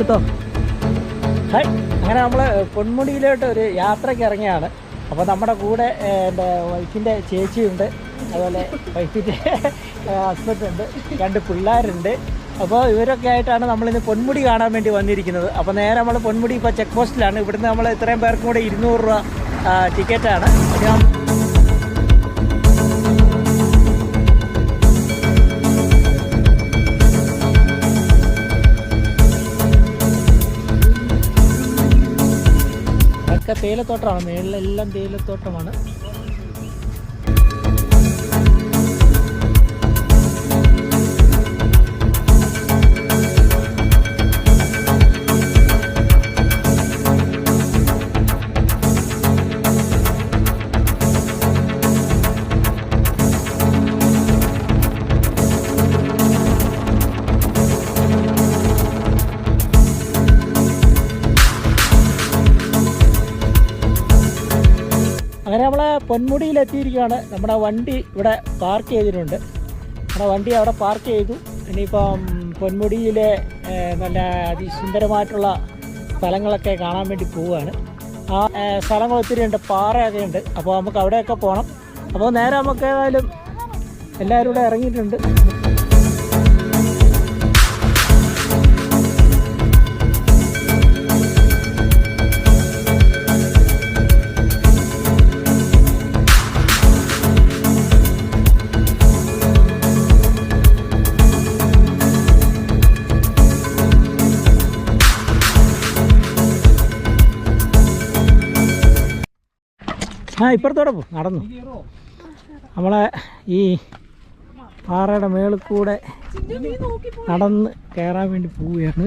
എടുത്തോ? ഹായ് അങ്ങനെ നമ്മൾ പൊന്മുടിയിലോട്ട് ഒരു യാത്രയ്ക്ക് ഇറങ്ങിയാണ്. അപ്പോൾ നമ്മുടെ കൂടെ എന്റെ വൈഫിന്റെ ചേച്ചിയുണ്ട്. അതുപോലെ വൈഫിന്റെ ഹസ്ബൻഡ് ഉണ്ട് രണ്ട് പിള്ളേരുണ്ട്. അപ്പോൾ ഇവരൊക്കെ ആയിട്ടാണ് നമ്മളിന്ന് പൊന്മുടി കാണാൻ വേണ്ടി വന്നിരിക്കുന്നത്. അപ്പോൾ നേരെ നമ്മൾ പൊന്മുടി ഇപ്പോൾ ചെക്ക് പോസ്റ്റിലാണ് ഇവിടുന്ന് നമ്മൾ ഇത്രയും പേർക്കും കൂടെ ഇരുന്നൂറ് രൂപ ടിക്കറ്റാണ് ഞാൻ തേയിലത്തോട്ടമാണ്. മേളിലെല്ലാം തേയിലത്തോട്ടമാണ്. അങ്ങനെ നമ്മൾ പൊന്മുടിയിലെത്തിയിരിക്കുകയാണ്. നമ്മുടെ വണ്ടി ഇവിടെ പാർക്ക് ചെയ്തിട്ടുണ്ട്. നമ്മുടെ വണ്ടി അവിടെ പാർക്ക് ചെയ്തു. ഇനിയിപ്പം പൊന്മുടിയിലെ നല്ല അതിസുന്ദരമായിട്ടുള്ള സ്ഥലങ്ങളൊക്കെ കാണാൻ വേണ്ടി പോവുകയാണ്. ആ സ്ഥലങ്ങൾ ഒത്തിരി ഉണ്ട്. പാറയൊക്കെ ഉണ്ട്. അപ്പോൾ നമുക്ക് അവിടെയൊക്കെ പോകണം. അപ്പോൾ നേരെ നമുക്ക് ഏതായാലും എല്ലാവരും ഇറങ്ങിയിട്ടുണ്ട്. ആ ഇപ്പുറത്തോടെ പോ നടന്നു. നമ്മളെ ഈ പാറയുടെ മേളിൽ കൂടെ നടന്ന് കയറാൻ വേണ്ടി പോവുകയാണ്.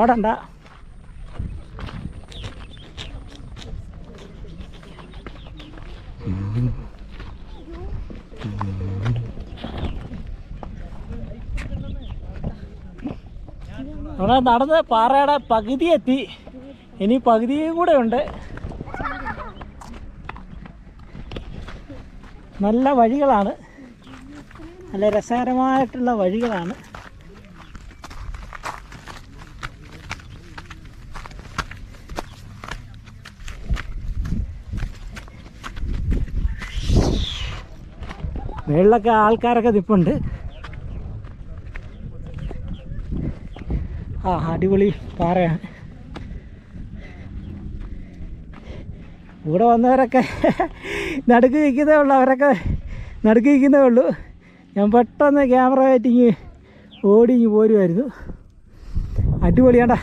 ഓടണ്ട. അവിടെ നടന്ന് പാറയുടെ പകുതി എത്തി ഇനി പകുതിയും കൂടെ ഉണ്ട്. നല്ല വഴികളാണ്. നല്ല രസകരമായിട്ടുള്ള വഴികളാണ്. മേളിലൊക്കെ ആൾക്കാരൊക്കെ നിൽപ്പുണ്ട് ആ അടിപൊളി പാറയാണ് ഇവിടെ വന്നവരൊക്കെ നടുക്ക് നിൽക്കുന്നേ ഉള്ളൂ അവരൊക്കെ നടുക്ക് നിൽക്കുന്നേ ഉള്ളൂ. ഞാൻ പെട്ടെന്ന് ക്യാമറ ആയിട്ടിങ്ങ് ഓടി ഇങ്ങ് പോരുമായിരുന്നു അടിപൊളിയാണ്ട.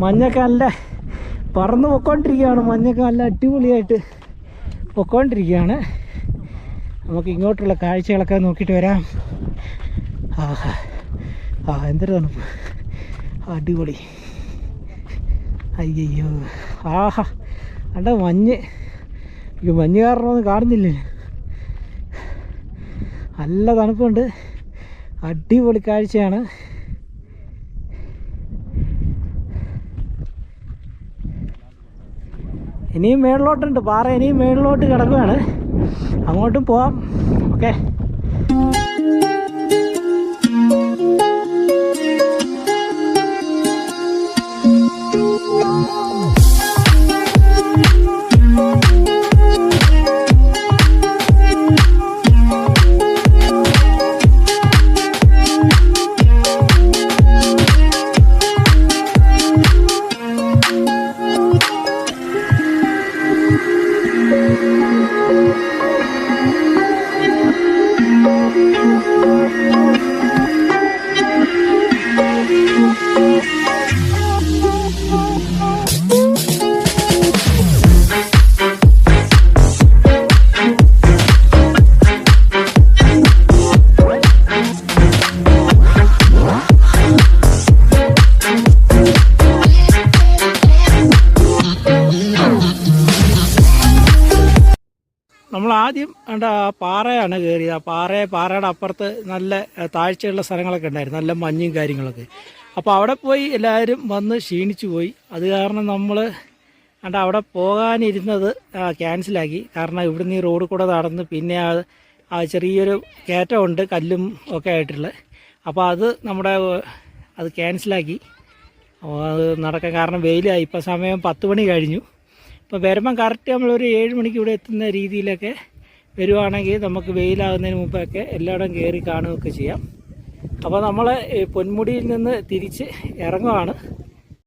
മഞ്ഞൊക്കെ നല്ല പറന്ന് പൊക്കോണ്ടിരിക്കുകയാണ് മഞ്ഞൊക്കെ നല്ല അടിപൊളിയായിട്ട് പൊക്കോണ്ടിരിക്കുകയാണ്. നമുക്ക് ഇങ്ങോട്ടുള്ള കാഴ്ചകളൊക്കെ നോക്കിയിട്ട് വരാം. ആഹാ. ആ എന്തൊരു തണുപ്പ്. അടിപൊളി. അയ്യോ ആഹാ. അണ്ട മഞ്ഞ്. ഈ മഞ്ഞ് കാരണമൊന്നും കാണുന്നില്ലേ? നല്ല തണുപ്പുണ്ട്. അടിപൊളി കാഴ്ചയാണ്. ഇനിയും മേളിലോട്ടുണ്ട്. പാറ ഇനിയും മേളിലോട്ട് കിടക്കുകയാണ് അങ്ങോട്ടും പോവാം. ഓക്കെ. നമ്മൾ ആദ്യം കണ്ട പാറയാണ് കയറിയത് ആ പാറ പാറയുടെ അപ്പുറത്ത് നല്ല താഴ്ചയുള്ള സ്ഥലങ്ങളൊക്കെ ഉണ്ടായിരുന്നു. നല്ല മഞ്ഞും കാര്യങ്ങളൊക്കെ. അപ്പോൾ അവിടെ പോയി എല്ലാവരും വന്ന് ക്ഷീണിച്ചു പോയി. അത് കാരണം നമ്മൾ കണ്ട അവിടെ പോകാനിരുന്നത് ക്യാൻസലാക്കി. കാരണം ഇവിടുന്ന് ഈ റോഡ് കൂടെ നടന്ന് പിന്നെ ആ ചെറിയൊരു കയറ്റമുണ്ട് കല്ലും ഒക്കെ ആയിട്ടുള്ള. അപ്പോൾ അത് നമ്മുടെ അത് ക്യാൻസലാക്കി. അത് നടക്കാൻ കാരണം വെയിലായി. ഇപ്പോൾ സമയം പത്ത് മണി കഴിഞ്ഞു. ഇപ്പോൾ വരുമ്പം കറക്റ്റ് നമ്മളൊരു ഏഴ് മണിക്ക് ഇവിടെ എത്തുന്ന രീതിയിലൊക്കെ വരുവാണെങ്കിൽ നമുക്ക് വെയിലാകുന്നതിന് മുമ്പൊക്കെ എല്ലായിടം കയറി കാണുകയൊക്കെ ചെയ്യാം. അപ്പോൾ നമ്മൾ പൊന്മുടിയിൽ നിന്ന് തിരിച്ച് ഇറങ്ങുവാണ്.